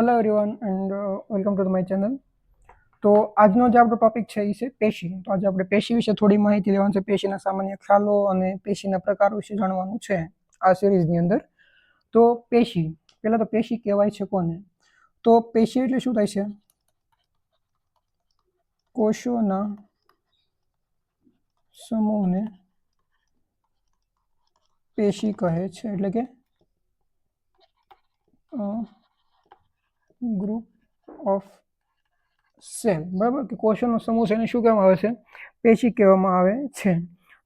Hello everyone and welcome to my channel તો આજનો જે આપણો ટોપિક છે એ છે પેશી. તો આજે આપણે પેશી વિશે થોડી માહિતી લેવાની છે. પેશીના સામાન્ય ખ્યાલો અને પેશીના પ્રકાર વિશે જાણવાનું છે આ સિરીઝની અંદર. તો પેશી. પહેલાં તો પેશી કહેવાય છે કોને? તો પેશી એટલે શું થાય છે? કોષોના સમૂહને પેશી કહે છે. એટલે કે ગ્રુપ ઓફ સેલ બરાબર? કે કોષોનો સમૂહ છે એને શું કહેવામાં આવે છે? પેશી કહેવામાં આવે છે.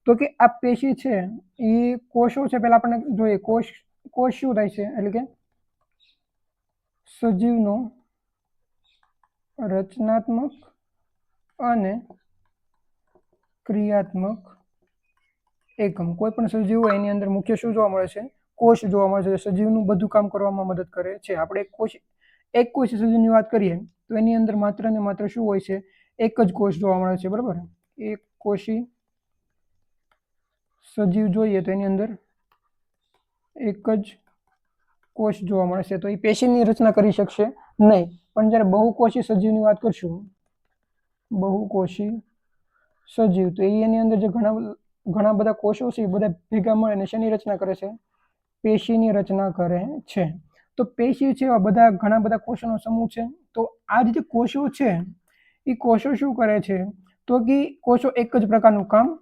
તો કે આ પેશી છે, એ કોષો છે, પહેલા આપણને જોઈએ, કોષ કોષ શું થાય છે? એટલે કે સજીવનો રચનાત્મક અને ક્રિયાત્મક એકમ. કોઈ પણ સજીવ હોય, એની અંદર મુખ્ય શું જોવા મળે છે? કોષ જોવા મળે છે. સજીવનું બધું કામ કરવામાં મદદ કરે છે. આપણે કોષ એક કોષ સજીવની વાત કરીએ, તો એની અંદર માત્ર ને માત્ર શું હોય છે? એક જ કોષ જોવા મળે છે, બરાબર? એક કોષી સજીવ જોઈએ તો એની અંદર એક જ કોષ જોવા મળે છે, તો એ પેશીની રચના કરી શકશે નહીં. પણ જ્યારે બહુકોષી સજીવની વાત કરશું બહુકોષી સજીવ, તો એની અંદર જે ઘણા ઘણા બધા કોષો છે એ બધા ભેગા મળીને શેની રચના કરે છે? પેશીની રચના કરે છે. તો પેશી છે એવા બધા ઘણા બધા કોષોનો સમૂહ છે. તો આ જે કોષો છે, એ કોષો શું કરે છે? તો કે કોષો એક જ પ્રકારનું કામ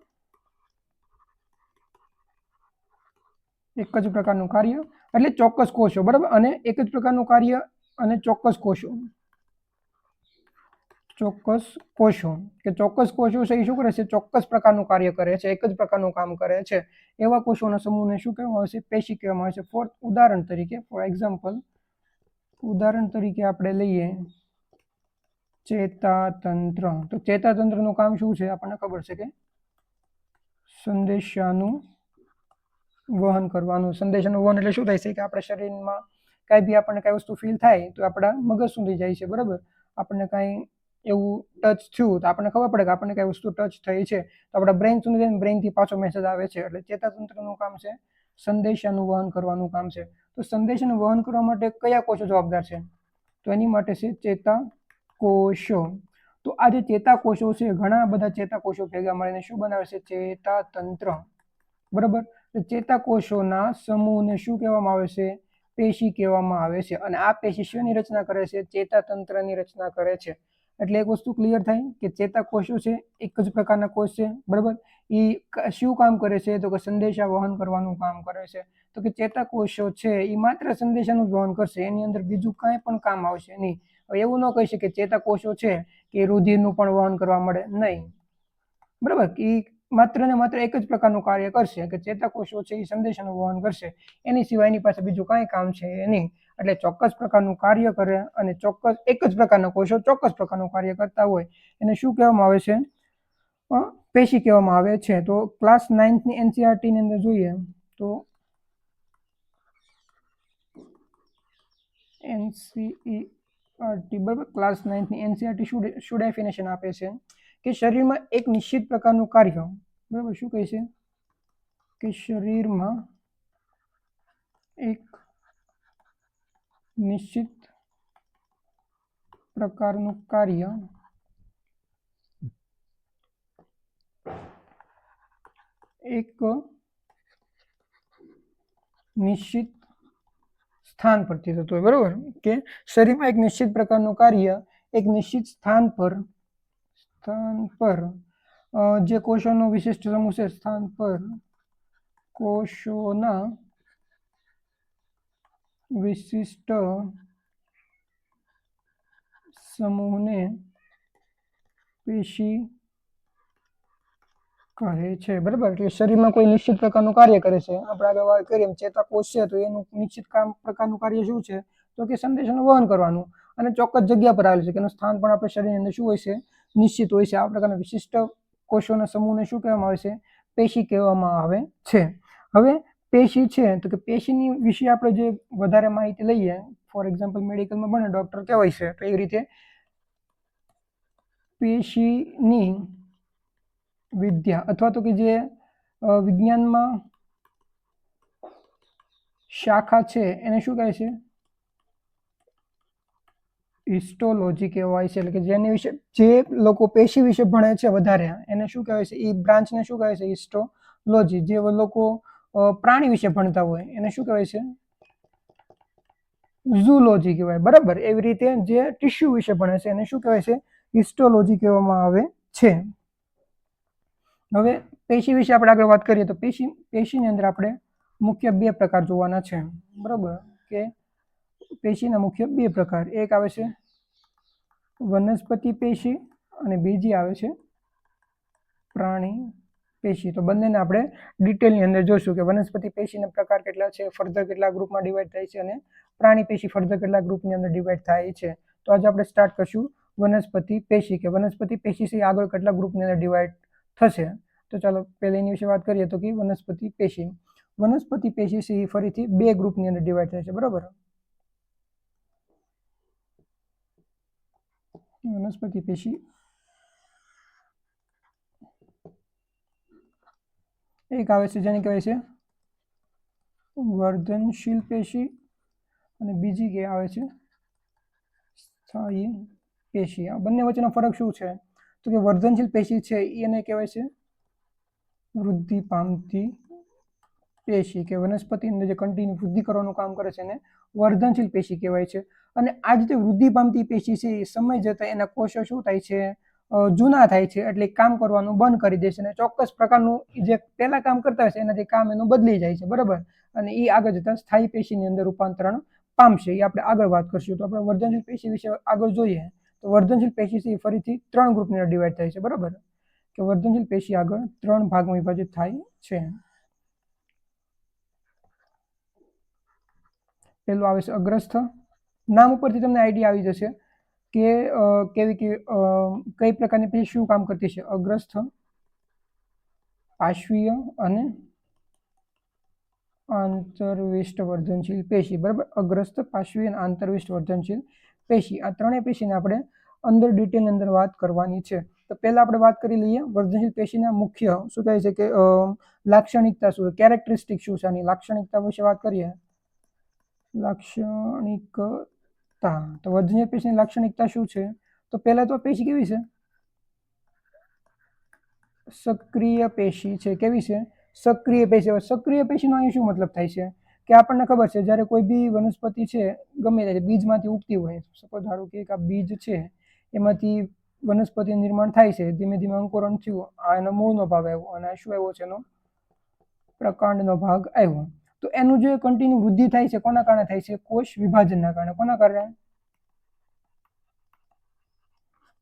એક જ પ્રકારનું કાર્ય, એટલે ચોક્કસ કોષો, બરાબર? અને એક જ પ્રકારનું કાર્ય અને ચોક્કસ કોષો. ચોક્કસ કોષો, કે ચોક્કસ કોષો છે એ શું કરે છે? ચોક્કસ પ્રકારનું કાર્ય કરે છે, એક જ પ્રકારનું કામ કરે છે. એવા કોષોના સમૂહને શું કહેવામાં આવે છે? પેશી કહેવામાં આવે છે. ફોર ઉદાહરણ તરીકે ફોર એક્ઝામ્પલ ઉદાહરણ તરીકે આપણે લઈએ, ચેતાતંત્ર. તો ચેતાતંત્રનું કામ શું છે? આપણને ખબર છે કે સંદેશાનું વહન કરવાનું. સંદેશાનું વહન એટલે શું થાય છે? કે આપણા શરીરમાં કાંઈ બી આપણને કાંઈ વસ્તુ ફીલ થાય, તો આપણા મગજ સુધી જાય છે. બરાબર? આપણને કાંઈ એવું ટચ થયું તો આપણને ખબર પડે કે આપણને કઈ વસ્તુ ટચ થઈ છે. તો આપણા બ્રેઇન સુધી જઈને બ્રેનથી પાછો મેસેજ આવે છે. એટલે ચેતાતંત્રનું કામ છે, સંદેશાનું વહન કરવાનું કામ છે. તો સંદેશાનું વહન કરવા માટે કયા કોષો જવાબદાર છે? તો એની માટે છે ચેતાકોષો. તો આ જે ચેતાકોષો છે, ઘણા બધા ચેતાકોષો ભેગા મળીને શું બનાવે છે? ચેતાતંત્ર. બરાબર? ચેતાકોષોના સમૂહને શું કહેવામાં આવે છે? પેશી કહેવામાં આવે છે. અને આ પેશી શેની રચના કરે છે? ચેતાતંત્રની રચના કરે છે. એટલે એક વસ્તુ ક્લિયર થાય કે ચેતાકોષો છે? એક જ પ્રકારના કોષ છે, બરાબર? એ શું કામ કરે છે? તો કે સંદેશા વહન કરવાનું કામ કરે છે. તો કે ચેતાકોષો છે એ માત્ર સંદેશાનું જ વહન કરશે, એની અંદર બીજું કાંઈ પણ કામ આવશે નહીં. હવે એવું ન કહી શકે ચેતાકોષો છે કે રુધિરનું પણ વહન કરવા મળે નહીં. બરાબર? એ માત્ર ને માત્ર એક જ પ્રકારનું કાર્ય કરશે કે ચેતાકોષો છે એ સંદેશાનું વહન કરશે. એની સિવાય એની પાસે બીજું કાંઈ કામ છે નહીં. એટલે ચોક્કસ પ્રકારનું કાર્ય કરે અને ચોક્કસ એક જ પ્રકારના કોષો ચોક્કસ પ્રકારનું કાર્ય કરતા હોય, એને શું કહેવામાં આવે છે? પેશી કહેવામાં આવે છે. તો ક્લાસ નાઇન્થની એનસીઆરટીની અંદર જોઈએ તો એનસીઈઆરટી બરાબર? ક્લાસ નાઇન્થની એનસીઆરટી શું શું ડેફિનેશન આપે છે? કે શરીરમાં એક નિશ્ચિત પ્રકારનું કાર્ય, બરાબર? શું કહે છે? કે શરીરમાં એક નિશ્ચિત પ્રકારનું કાર્ય એક નિશ્ચિત સ્થાન પરથી થતું હોય, બરાબર? કે શરીરમાં એક નિશ્ચિત પ્રકારનું કાર્ય, એક નિશ્ચિત સ્થાન પર સ્થાન પર જે કોષોનો વિશિષ્ટ સમૂહ છે, સ્થાન પર કોષોના વિશિષ્ટ સમૂહને પેશી કહે છે. બરાબર? એટલે શરીરમાં કોઈ નિશ્ચિત પ્રકારનું કાર્ય કરે છે. આપણે આગળ વાત કરીએ ચેતાકોષ છે, તો એનું નિશ્ચિત કામ પ્રકારનું કાર્ય શું છે? તો કે સંદેશનું વહન કરવાનું. અને ચોક્કસ જગ્યા પર આવેલું છે કે એનું સ્થાન પણ આપણે શરીરની અંદર શું હોય છે? નિશ્ચિત હોય છે. આ પ્રકારના વિશિષ્ટ કોષોના સમૂહને શું કહેવામાં આવે છે? પેશી કહેવામાં આવે છે. હવે પેશી છે, તો કે પેશીની વિશે આપણે જે વધારે માહિતી લઈએ ફોર એક્ઝામ્પલ મેડિકલમાં ભણે ડૉક્ટર કહેવાય છે, તો એવી રીતે પેશીની વિદ્યા અથવા તો કે જે વિજ્ઞાનમાં શાખા છે, એને શું કહે છે? હિસ્ટોલોજી કહેવાય છે, એટલે કે જેની વિશે, જે લોકો પેશી વિશે ભણે છે વધારે, એને શું કહેવાય છે? એ બ્રાન્ચને શું કહેવાય છે? હિસ્ટોલોજી જે લોકો પ્રાણી વિશે ભણતા હોય, એને શું કહેવાય છે? ઝૂલોજી કહેવાય. બરાબર? એવી રીતે જે ટિશ્યુ વિશે ભણે છે, એને શું કહેવાય છે? હિસ્ટોલોજી કહેવામાં આવે છે. હવે પેશી વિશે આપણે આગળ વાત કરીએ તો પેશી, પેશીની અંદર આપણે મુખ્ય બે પ્રકાર જોવાના છે. બરાબર? કે પેશીના મુખ્ય બે પ્રકાર. એક આવે છે વનસ્પતિ પેશી અને બીજી આવે છે પ્રાણી પેશી. તો બંનેને આપણે ડિટેલની અંદર જોઈશું કે વનસ્પતિ પેશીના પ્રકાર કેટલા છે, ફર્ધર કેટલા ગ્રુપમાં ડિવાઈડ થાય છે અને પ્રાણી પેશી ફર્ધર કેટલા ગ્રુપની અંદર ડિવાઈડ થાય છે. તો આજે આપણે સ્ટાર્ટ કરશું વનસ્પતિ પેશી કે વનસ્પતિ પેશી છે આગળ કેટલા ગ્રુપની અંદર ડિવાઈડ થશે. તો ચાલો પહેલા એની વિશે વાત કરીએ તો કે વનસ્પતિ પેશી. વનસ્પતિ પેશી ફરીથી બે ગ્રુપની અંદર ડિવાઈડ થાય છે, બરાબર? વનસ્પતિ પેશી એક આવે છે, જેને કહેવાય છે વર્ધનશીલ પેશી અને બીજી કે આવે છે સ્થાયી પેશી. આ બંને વચ્ચેનો ફરક શું છે? તો કે વર્ધનશીલ પેશી છે એને કહેવાય છે વૃદ્ધિ પામતી પેશી કે વનસ્પતિ અંદર જે કન્ટિન્યુ વૃદ્ધિ કરવાનું કામ કરે છે એને વર્ધનશીલ પેશી કહેવાય છે. અને આ જે વૃદ્ધિ પામતી પેશી છે એ સમય જતાં એના કોષો શું થાય છે? જૂના થાય છે એટલે કામ કરવાનું બંધ કરી દેશે અને ચોક્કસ પ્રકારનું જે પહેલા કામ કરતા હશે એનાથી કામ એનું બદલી જાય છે, બરાબર? અને એ આગળ જતાં સ્થાયી પેશીની અંદર રૂપાંતરણ પામશે. એ આપણે આગળ વાત કરશું. તો આપણે વર્ધનશીલ પેશી વિશે આગળ જોઈએ. તો વર્ધનશીલ પેશી છે એ ફરીથી ત્રણ ગ્રુપની ડિવાઈડ થાય છે, બરાબર? કે વર્ધનશીલ પેશી આગળ ત્રણ ભાગમાં વિભાજિત થાય છે. પેલું આવે છે અગ્રસ્થ. નામ ઉપરથી તમને આઈડિયા આવી જશે. કે કેવી કે કઈ પ્રકારની પેશી શું કામ કરતી છે અગ્રસ્થ પાશ્વીય અને આંતરવિષ્ટ વર્ધનશીલ પેશી. બરાબર? અગ્રસ્થ પાશ્વીય અને આંતરવિષ્ટ વર્ધનશીલ પેશી. આ ત્રણેય પેશીને આપણે અંદર ડિટેલની અંદર વાત કરવાની છે. તો પહેલા આપણે વાત કરી લઈએ વર્ધનશીલ પેશીના મુખ્ય શું કહે છે કે લાક્ષણિકતા શું કેરેક્ટરિસ્ટિક શું છે? આની લાક્ષણિકતા વિશે વાત કરીએ. લાક્ષણિકતા તો વર્ધનશીલ પેશીની લાક્ષણિકતા શું છે? તો પહેલા તો પેશી કેવી છે? સક્રિય પેશી છે. કેવી છે? સક્રિય પેશી. સક્રિય પેશીનો અહીં શું મતલબ થાય છે? કે આપણને ખબર છે, જ્યારે કોઈ બી વનસ્પતિ છે, ગમે તે બીજમાંથી ઉગતી હોય, સપોઝ ધારો કે એક આ બીજ છે, એમાંથી વનસ્પતિ નિર્માણ થાય છે, ધીમે ધીમે અંકુરણ થયું, આ એનો મૂળનો ભાગ આવ્યો અને શું આવ્યો છે? એનો પ્રકાંડનો ભાગ આવ્યો. તો એનું જે કન્ટિન્યુ વૃદ્ધિ થાય છે, કોના કારણે થાય છે? કોષ વિભાજનના કારણે. કોના કારણે?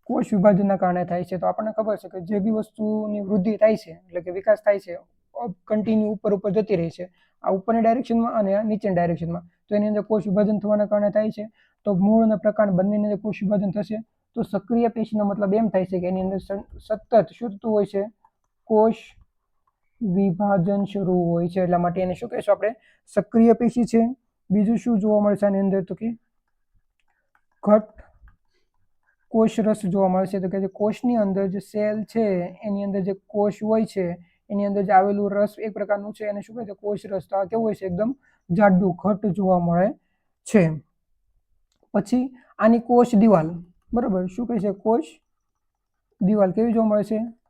કોષ વિભાજનના કારણે થાય છે. તો આપણને ખબર છે કે જે બી વસ્તુની વૃદ્ધિ થાય છે, એટલે કે વિકાસ થાય છે કન્ટિન્યુ ઉપર ઉપર જતી રહે છે. આ ઉપરની ડાયરેક્શનમાં અને નીચેની ડાયરેક્શનમાં તો એની અંદર કોષ વિભાજન થવાના કારણે થાય છે. તો મૂળ અને પ્રકાંડ બંનેની અંદર કોષ વિભાજન થશે. તો સક્રિય પેશીનો મતલબ એમ થાય છે કે એની અંદર સતત શું હોય છે. કોષ વિભાજન શરૂ હોય છે. એટલા માટે એને શું કહીશું આપણે? સક્રિય પેશી છે. બીજું શું જોવા મળશે આની અંદર? તો કે ઘટ કોષરસ જોવા મળે છે તો કે જે કોષની અંદર જે સેલ છે, એની અંદર જે કોષ હોય છે, એની અંદર જે આવેલું રસ એક પ્રકારનું છે. એને શું કહે છે કોષરસ. તો આ કેવું હોય છે? એકદમ જાડું, ઘટ જોવા મળે છે. પછી આની કોષ દિવાલ. બરાબર? શું કહે છે? કોષ દિવાલ કેવી જોવા મળે છે?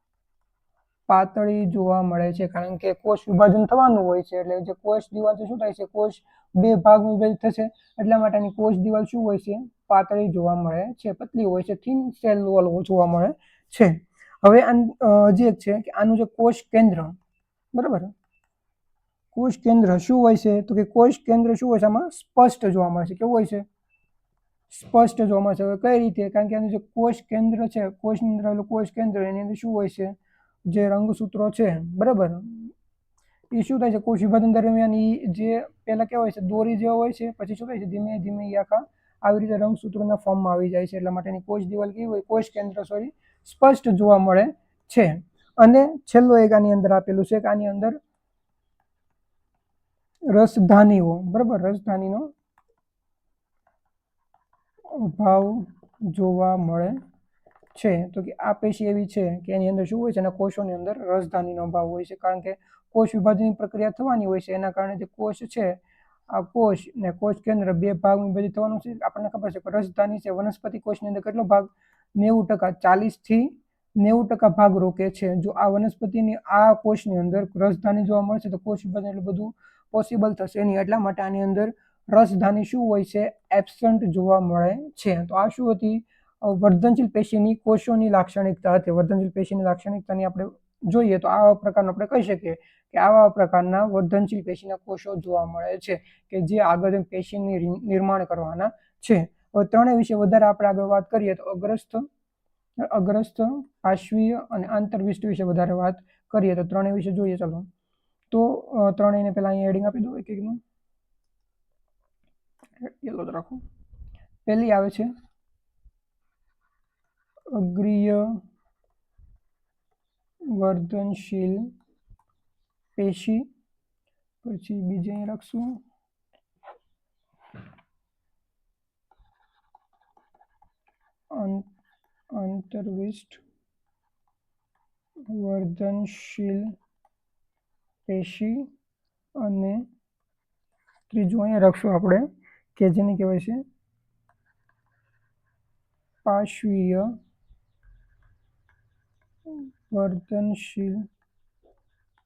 પાતળી જોવા મળે છે, કારણ કે કોષ વિભાજન થવાનું હોય છે, એટલે જે કોષ દિવાલ છે, શું થાય છે? કોષ બે ભાગમાં વિભાજિત થશે, એટલા માટે આની કોષ દિવાલ શું હોય છે? પાતળી જોવા મળે છે, પતલી હોય છે થીન સેલ વોલ જોવા મળે છે. હવે જે છે કે આનું જે કોષ કેન્દ્ર, બરાબર? કોષ કેન્દ્ર શું હોય છે? તો કે કોષ કેન્દ્ર શું હોય છે? આમાં સ્પષ્ટ જોવા મળે છે. કેવું હોય છે? સ્પષ્ટ જોવા મળે છે. હવે કઈ રીતે? કારણ કે આનું જે કોષ કેન્દ્ર છે, કોષની અંદર કોષ કેન્દ્ર, એની અંદર શું હોય છે? જે રંગસૂત્રો છે, બરાબર? એ શું થાય છે? કોષ વિભાજન દરમિયાન એ જે પહેલાં કેવા હોય છે, દોરી જેવા હોય છે, પછી શું થાય છે? ધીમે ધીમે એ આખા આવી રીતે રંગસૂત્રોના ફોર્મમાં આવી જાય છે, એટલા માટેની કોષ દિવાલ કેવી હોય? કોષ કેન્દ્ર સોરી સ્પષ્ટ જોવા મળે છે. અને છેલ્લો એક આની અંદર આપેલું છે, કે આની અંદર રસધાનીઓ, બરાબર? રસધાનીનો અભાવ જોવા મળે છે. તો કે આ પેશી એવી છે કે એની અંદર શું હોય છે? એના કોષોની અંદર રસધાનીનો અભાવ હોય છે. કારણ કે કોષ વિભાજનની પ્રક્રિયા થવાની હોય છે. એના કારણે જે કોષ છે, આ કોષ ને કોષ કેન્દ્ર બે ભાગમાં વિભાજિત થવાનું છે. આપણને ખબર છે કે રસધાની છે, વનસ્પતિ કોષની અંદર કેટલો ભાગ? નેવું ટકા ચાલીસથી નેવું ટકા ભાગ રોકે છે. જો આ વનસ્પતિની, આ કોષની અંદર રસધાની જોવા મળશે તો કોષ વિભાજન એટલું બધું પોસિબલ થશે. નહીં એટલા માટે આની અંદર રસધાની શું હોય છે? એબસન્ટ જોવા મળે છે. તો આ શું હતી? વર્ધનશીલ પેશીની કોષોની લાક્ષણિકતા હતી. વર્ધનશીલ પેશીની લાક્ષણિકતાની આપણે જોઈએ તો આવા પ્રકારનું આપણે કહી શકીએ કે આવા પ્રકારના વર્ધનશીલ પેશીના કોષો જોવા મળે છે કે જે આગળ પેશીની નિર્માણ કરવાના છે. હવે ત્રણેય વિશે વધારે આપણે આગળ વાત કરીએ તો અગ્રસ્થ અગ્રસ્થ પાશ્વીય અને આંતરવિષ્ટ વિશે વધારે વાત કરીએ તો ત્રણેય વિશે જોઈએ ચાલો. તો ત્રણેયને પહેલા અહીંયા એડિંગ આપી દો એક એકનું યલો રાખો. પહેલી આવે છે અગ્રીય વર્ધનશીલ પેશી પછી બીજી અહીં રાખશું અં- અંતર્વિષ્ટ વર્ધનશીલ પેશી અને ત્રીજું અહીંયા રાખશું આપણે, કે જેને કહેવાય છે પાશ્વીય વર્ધનશીલ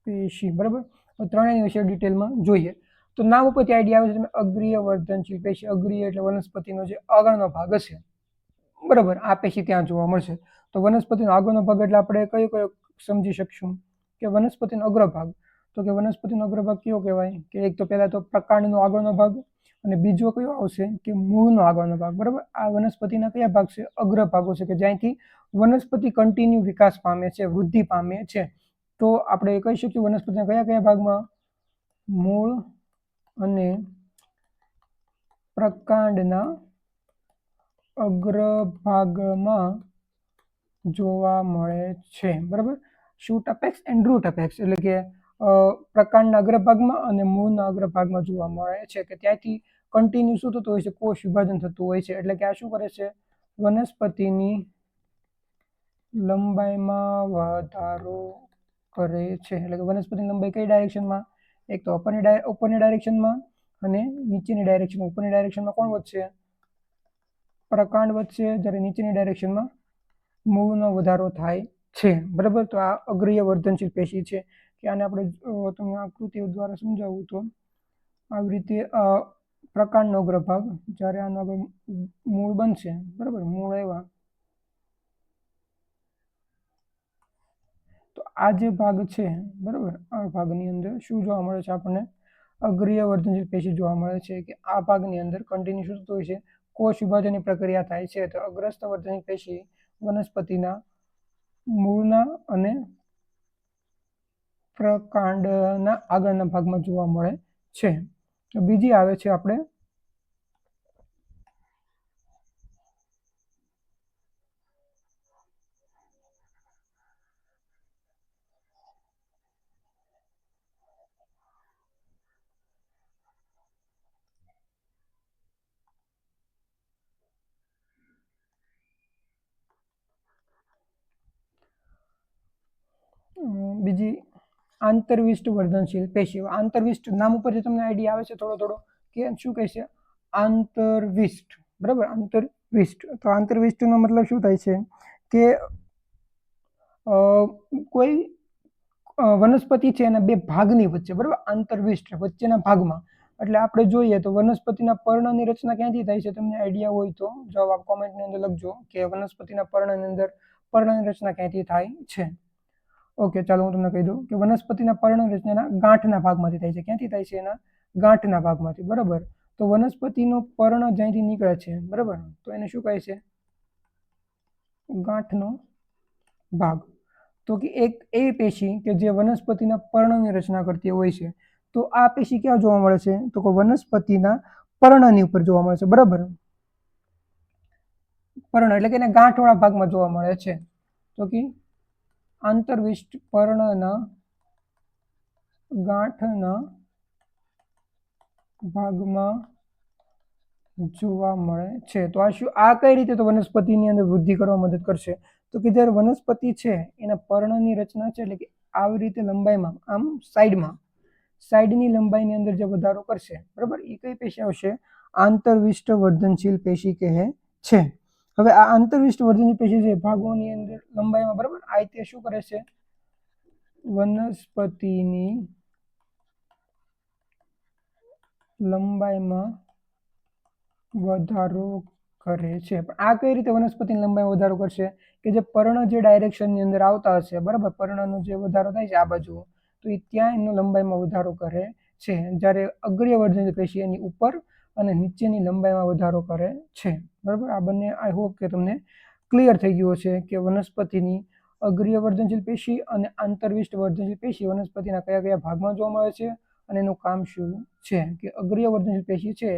પેશી, બરાબર? ત્રણેય વિશે ડિટેલમાં જોઈએ. તો નામ ઉપરથી આઈડિયા આવે છે, તમે અગ્રીય વર્ધનશીલ પેશી, અગ્રીય એટલે વનસ્પતિનો જે આગળનો ભાગ હશે. બરાબર? આ પેશી ત્યાં જોવા મળશે. તો વનસ્પતિનો આગળનો ભાગ એટલે આપણે કયો કયો સમજી શકશું? કે વનસ્પતિનો અગ્રભાગ. તો કે વનસ્પતિનો અગ્રભાગ કયો કહેવાય? કે એક તો પહેલા તો પ્રકાંડનો આગળનો ભાગ અને બીજો કયો આવશે કે મૂળનો આગળનો ભાગ, બરાબર? આ વનસ્પતિના કયા ભાગ છે? અગ્ર ભાગો છે કે જ્યાંથી વનસ્પતિ કન્ટિન્યુ વિકાસ પામે છે, વૃદ્ધિ પામે છે. તો આપણે કહી શકીએ વનસ્પતિના કયા કયા ભાગમાં? મૂળ અને પ્રકાંડના અગ્ર ભાગમાં જોવા મળે છે, બરાબર? Shoot apex and root apex એટલે કે પ્રકાંડના અગ્રભાગમાં અને મૂળના અગ્રભાગમાં જોવા મળે છે કે ત્યાંથી કન્ટિન્યુ શું થતું હોય છે? કોષ વિભાજન થતું હોય છે. એટલે કે આ શું કરે છે? વનસ્પતિની લંબાઈમાં વધારો કરે છે. એટલે કે વનસ્પતિની લંબાઈ કઈ ડાયરેક્શનમાં એક તો ઉપરની ઉપરની ડાયરેક્શનમાં અને નીચેની ડાયરેક્શનમાં ઉપરની ડાયરેક્શનમાં કોણ વધશે? પ્રકાંડ વધશે. જ્યારે નીચેની ડાયરેક્શનમાં મૂળનો વધારો થાય છે. બરાબર? તો આ અગ્રીય વર્ધનશીલ પેશી છે. કે આને આપણે તમને આકૃતિઓ દ્વારા સમજાવું તો, આવી રીતે પ્રકાંડનો અગ્રભાગ, જ્યારે આનો મૂળ બનશે, બરાબર? મૂળ એવા. તો આ જે ભાગ છે, બરાબર? આ ભાગની અંદર શું જોવા મળે છે આપણને? અગ્રીય વર્ધનશીલ પેશી જોવા મળે છે કે આ ભાગની અંદર કન્ટિન્યુ શું હોય છે? કોષ વિભાજનની પ્રક્રિયા થાય છે. તો અગ્રસ્ત વર્ધનશીલ પેશી વનસ્પતિના મૂળના અને પ્રકાંડના આગળના ભાગમાં જોવા મળે છે. બીજી આવે છે આપણે અમ, બીજી આંતરવિષ્ટ વર્ધનશીલ પેશીઓ આંતરવિષ્ટ નામ ઉપરથી તમને આઈડિયા આવે છે, થોડો થોડો, કે શું કહે છે આંતરવિષ્ટ. બરાબર? આંતરવિષ્ટ. તો આંતરવિષ્ટનો મતલબ શું થાય છે? કે કોઈ વનસ્પતિ છે એના બે ભાગની વચ્ચે, બરાબર? આંતરવિષ્ટ વચ્ચેના ભાગમાં. એટલે આપણે જોઈએ તો વનસ્પતિના પર્ણની રચના ક્યાંથી થાય છે? તમને આઈડિયા હોય તો જવાબ કોમેન્ટની અંદર લખજો કે વનસ્પતિના પર્ણની અંદર, પર્ણની રચના ક્યાંથી થાય છે? ઓકે, ચાલો હું તમને કહી દઉં કે વનસ્પતિના પર્ણ રચનાના ગાંઠના ભાગમાંથી થાય છે. ક્યાંથી થાય છે એના? ગાંઠના ભાગમાંથી, બરાબર? તો વનસ્પતિનો પર્ણ જ્યાંથી નીકળે છે, બરાબર? તો એને શું કહે છે? ગાંઠનો ભાગ. તો કે એક, એ પેશી કે જે વનસ્પતિના પર્ણની રચના કરતી હોય છે, તો આ પેશી ક્યાં જોવા મળે છે? તો કે વનસ્પતિના પર્ણની ઉપર જોવા મળે છે, બરાબર? પર્ણ એટલે કે એના ગાંઠવાળા ભાગમાં જોવા મળે છે. તો કે આંતરવિષ્ટ પર્ણના ગાંઠના ભાગમાં જોવા મળે છે. તો આ શું, આ કઈ રીતે તો વનસ્પતિની અંદર વૃદ્ધિ કરવા મદદ કરશે? તો કે જ્યારે વનસ્પતિ છે, એના પર્ણની રચના છે એટલે કે આવી રીતે લંબાઈમાં, આમ સાઈડમાં, સાઈડની લંબાઈની અંદર જે વધારો કરશે, બરાબર? એ કઈ પેશી આવશે? આંતરવિષ્ટ વર્ધનશીલ પેશી કહે છે. હવે આ આંતરવિષ્ટ વર્ધની પેશી છે, ભાગોની અંદર લંબાઈમાં, બરાબર? આ તે શું કરે છે? વનસ્પતિની લંબાઈમાં વધારો કરે છે. પણ આ કઈ રીતે વનસ્પતિની લંબાઈમાં વધારો કરશે? કે જે પર્ણ જે ડાયરેક્શનની અંદર આવતા હશે, બરાબર? પર્ણનો જે વધારો થાય છે આ બાજુ, તો એ ત્યાં એનો લંબાઈમાં વધારો કરે છે. જ્યારે અગ્રિય વર્ધન પેશી એની ઉપર અને નીચેની લંબાઈમાં વધારો કરે છે. બરાબર? આ બંને આઈ હોપ કે તમને ક્લિયર થઈ ગયું છે કે વનસ્પતિની અગ્રીય વર્ધનશીલ પેશી અને આંતરવિષ્ટ વર્ધનશીલ પેશી વનસ્પતિના કયા કયા ભાગમાં જોવા મળે છે અને એનું કામ શું છે? કે અગ્રીય વર્ધનશીલ પેશી છે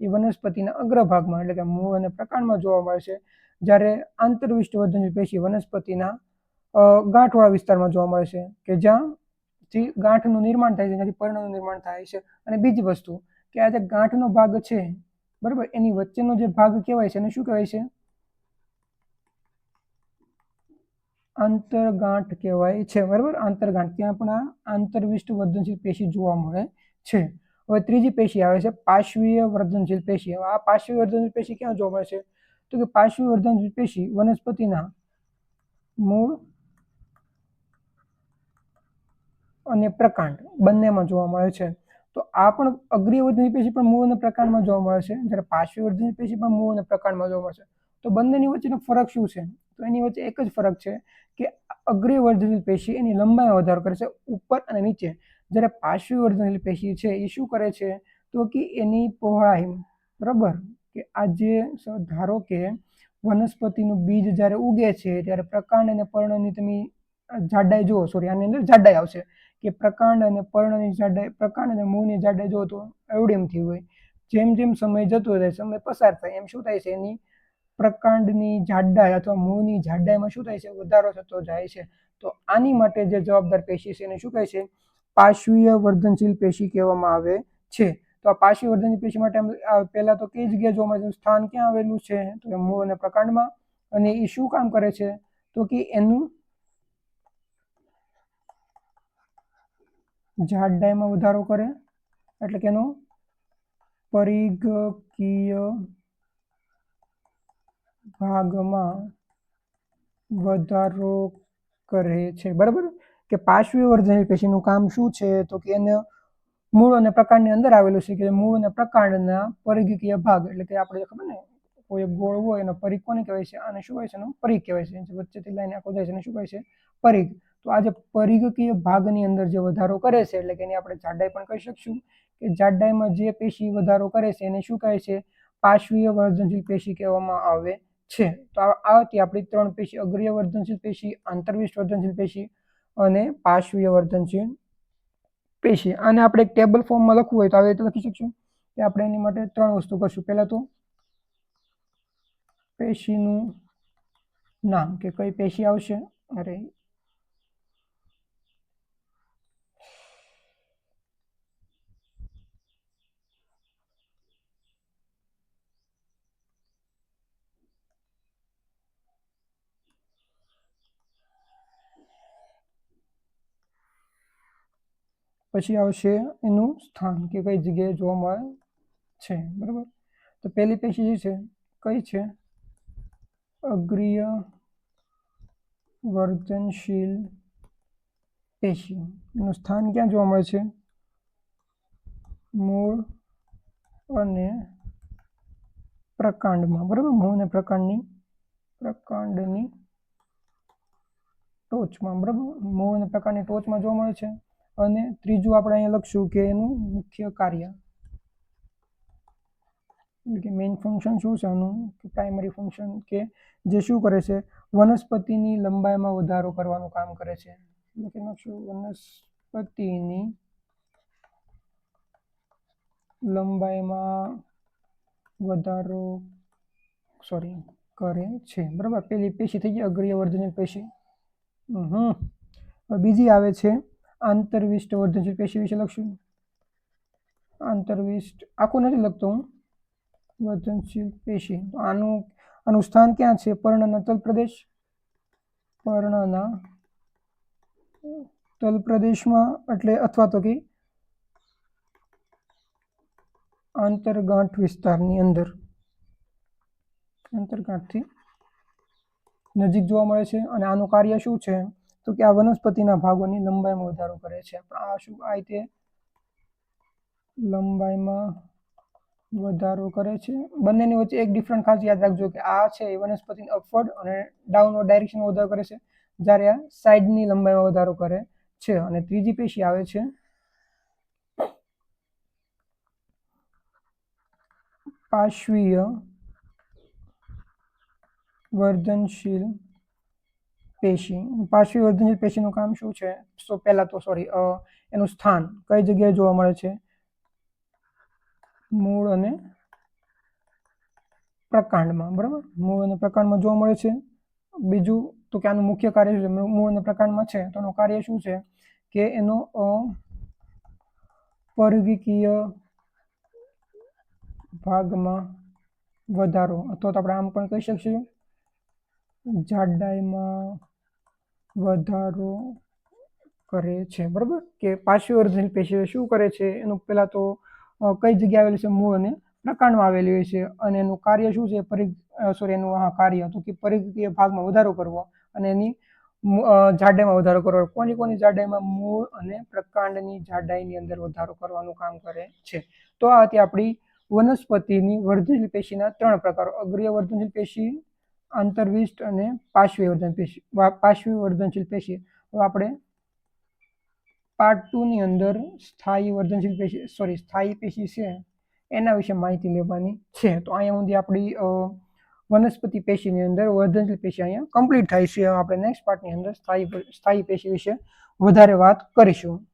એ વનસ્પતિના અગ્રભાગમાં, એટલે કે મૂળ અને પ્રકાંડમાં જોવા મળે છે, જ્યારે આંતરવિષ્ટ વર્ધનશીલ પેશી વનસ્પતિના ગાંઠવાળા વિસ્તારમાં જોવા મળે છે, કે જ્યાંથી ગાંઠનું નિર્માણ થાય છે, જ્યાંથી પર્ણનું નિર્માણ થાય છે અને બીજી વસ્તુ કે આ જે ગાંઠનો ભાગ છે, બરાબર? એની વચ્ચેનો જે ભાગ કહેવાય છે, એને શું કહેવાય છે? આંતરગાંઠ કહેવાય છે, બરાબર? આંતરગાંઠ, ત્યાં પણ આ આંતરવિષ્ટ વર્ધનશીલ પેશી જોવા મળે છે. હવે ત્રીજી પેશી આવે છે પાશ્વીય વર્ધનશીલ પેશી. હવે આ પાશ્વીય વર્ધનશીલ પેશી ક્યાં જોવા મળે છે? તો કે પાશ્વીય વર્ધનશીલ પેશી વનસ્પતિના મૂળ અને પ્રકાંડ બંનેમાં જોવા મળે છે. તો આ પણ અગ્રીય પેશી પણ મૂળના પ્રકારમાં જોવા મળે છે. જ્યારે વર્ધનશીલ પેશી પણ મૂળ અને પ્રકાંડમાં જોવા મળે છે. તો બંનેની વચ્ચેનો ફરક શું છે? તો એની વચ્ચે એક જ ફરક છે કે અગ્રીય વર્ધનશીલ પેશી એની લંબાઈમાં વધારો કરે છે, ઉપર અને નીચે. જ્યારે પાર્શ્વી પેશી છે એ શું કરે છે? તો કે એની પહોળાઈ, બરાબર? કે આ જે ધારો કે વનસ્પતિનું બીજ જ્યારે ઉગે છે, ત્યારે પ્રકાંડ અને પર્ણની તમે જાડાઈ જુઓ, સોરી, આની અંદર જાડાઈ આવશે. કે પ્રકાંડ અને પર્ણની જાડાઈ પ્રકાંડ અને મૂળની જાડાઈ જો તો એવડીમથી હોય. જેમ જેમ સમય જતો જાય, સમય પસાર થાય, એમ શું થાય છે? એની પ્રકાંડની જાડાઈ અથવા મૂળની જાડાઈમાં શું થાય છે? વધારો થતો જાય છે. તો આની માટે જે જવાબદાર પેશી છે એને શું કહે છે? પાશ્વીય વર્ધનશીલ પેશી કહેવામાં આવે છે. તો આ પાશ્વીય વર્ધનશીલ પેશી માટે પહેલા તો કઈ જગ્યાએ જોવા મળે સ્થાન ક્યાં આવેલું છે? તો એ મૂળ અને પ્રકાંડમાં. અને એ શું કામ કરે છે? તો કે એનું જાડાઈમાં વધારો કરે, એટલે કે એનો પરિઘકીય ભાગમાં વધારો કરે છે. બરાબર? કે પાર્શ્વીય વર્ધની પેશીનું કામ શું છે? તો કે એને મૂળ અને પ્રકાંડની અંદર આવેલું છે, કે મૂળ અને પ્રકાંડના પરિઘકીય ભાગ, એટલે કે આપણે ખબર ને, કોઈ ગોળ હોય એનો પરિઘ કોને કહેવાય છે? અને શું હોય છે? એનો પરિઘ કહેવાય છે. વચ્ચેથી લાઈન આખો જાય છે એને શું કહે છે? પરિઘ. તો આ જે પરિઘકીય ભાગની અંદર જે વધારો કરે છે, એટલે કે એની આપણે જાડાઈ પણ કહી શકશું કે જાડાઈમાં જે પેશી વધારો કરે છે, એને શું કહે છે? પાર્શ્વીય વર્ધનશીલ પેશી કહેવામાં આવે છે. તો આ હતી આપણી ત્રણ પેશી, અગ્રીય વર્ધનશીલ પેશી, આંતરવિષ્ટ વર્ધનશીલ પેશી અને પાર્શ્વીય વર્ધનશીલ પેશી. આને આપણે એક ટેબલ ફોર્મમાં લખવું હોય તો આવી રીતે લખી શકશું કે આપણે એની માટે ત્રણ વસ્તુ કરશું. પહેલાં તો પેશીનું નામ કે કઈ પેશી આવશે? અરે પછી આવશે એનું સ્થાન કે કઈ જગ્યાએ જોવા મળે છે, બરાબર? તો પહેલી પેશી જે છે, કઈ છે? અગ્રીય વર્તનશીલ પેશી. એનું સ્થાન ક્યાં જોવા મળે છે? મૂળ અને પ્રકાંડમાં, બરાબર? મૂળ અને પ્રકાંડની પ્રકાંડની ટોચમાં, બરાબર? મૂળ અને પ્રકાંડની ટોચમાં જોવા મળે છે. અને ત્રીજું આપણે અહીંયા લખશું કે એનું મુખ્ય કાર્ય. એટલે કે મેઇન ફંક્શન શું છે? એનું પ્રાઇમરી ફંક્શન કે જે શું કરે છે? વનસ્પતિની લંબાઈમાં વધારો કરવાનું કામ કરે છે. એટલે કે લખશું વનસ્પતિની લંબાઈમાં વધારો સોરી કરે છે. બરાબર? પેલી પેશી થઈ ગઈ અગ્રીય વર્ધનશીલ પેશી. હમ બીજી આવે છે આંતરવિષ્ટ વર્ધનશીલ પેશી વિશે લખશું. આંતરવિષ્ટ આખું નથી લખતો હું. વર્ધનશીલ પેશી. આનું આનું સ્થાન ક્યાં છે? પર્ણના તલ પ્રદેશ? પર્ણના તલ પ્રદેશમાં એટલે અથવા તો કે આંતરગાંઠ વિસ્તારની અંદર. આંતરગાંઠથી નજીક જોવા મળે છે. અને આનું કાર્ય શું છે? તો કે આ વનસ્પતિના ભાગોની લંબાઈમાં વધારો કરે છે. પણ આ શું આ રીતે લંબાઈમાં વધારો કરે છે? બંનેની વચ્ચે એક ડિફરન્ટ ખાસ યાદ રાખજો કે આ છે એ વનસ્પતિની અપવર્ડ અને ડાઉનવર્ડ ડાયરેક્શનમાં વધારો કરે છે. જ્યારે આ સાઈડની લંબાઈમાં વધારો કરે છે. અને ત્રીજી પેશી આવે છે. પાર્શ્વીય વર્ધનશીલ પેશી. પાર્શ્વીય વર્ધનશીલ પેશીનું કામ શું છે? સો પહેલા તો સોરી એનું સ્થાન કઈ જગ્યાએ જોવા મળે છે? મૂળ અને પ્રકાંડમાં બરાબર? મૂળ અને પ્રકાંડમાં જોવા મળે છે. બીજું તો કે આનું મુખ્ય કાર્ય શું છે? મૂળ અને પ્રકાંડમાં છે. તો એનું કાર્ય શું છે? કે એનો અ, ભાગમાં વધારો. અથવા તો આપણે આમ પણ કહી શકીએ જાડાઈમાં વધારો કરે છે, બરાબર? કે પાર્શ્વવર્ધન પેશીઓ શું કરે છે? એનું પહેલાં તો કઈ જગ્યાએ આવેલું છે મૂળ અને પ્રકાંડમાં આવેલી હોય છે? અને એનું કાર્ય શું છે? પરિ સોરી એનું હા કાર્ય તો કે પરિકીય ભાગમાં વધારો કરવો અને એની જાડાઈમાં વધારો કરવો. કોની કોની જાડાઈમાં? મૂળ અને પ્રકાંડની જાડાઈની અંદર વધારો કરવાનું કામ કરે છે. તો આ હતી આપણી વનસ્પતિની વર્ધનશીલ પેશીના ત્રણ પ્રકારો. અગ્રીય વર્ધનશીલ પેશી આંતરવિષ્ટ અને પાર્શ્વીય વર્ધન પેશી. વા- વર્ધનશીલ પેશી. હવે આપણે પાર્ટ ટુ ની અંદર સ્થાયી વર્ધનશીલ પેશી સોરી સ્થાયી પેશી છે, એના વિશે માહિતી લેવાની છે. તો અહીંયા સુધી આપણી વનસ્પતિ પેશીની અંદર વર્ધનશીલ પેશી અહીંયા કમ્પ્લીટ થાય છે. આપણે નેક્સ્ટ પાર્ટની અંદર સ્થાયી સ્થાયી પેશી વિશે વધારે વાત કરીશું.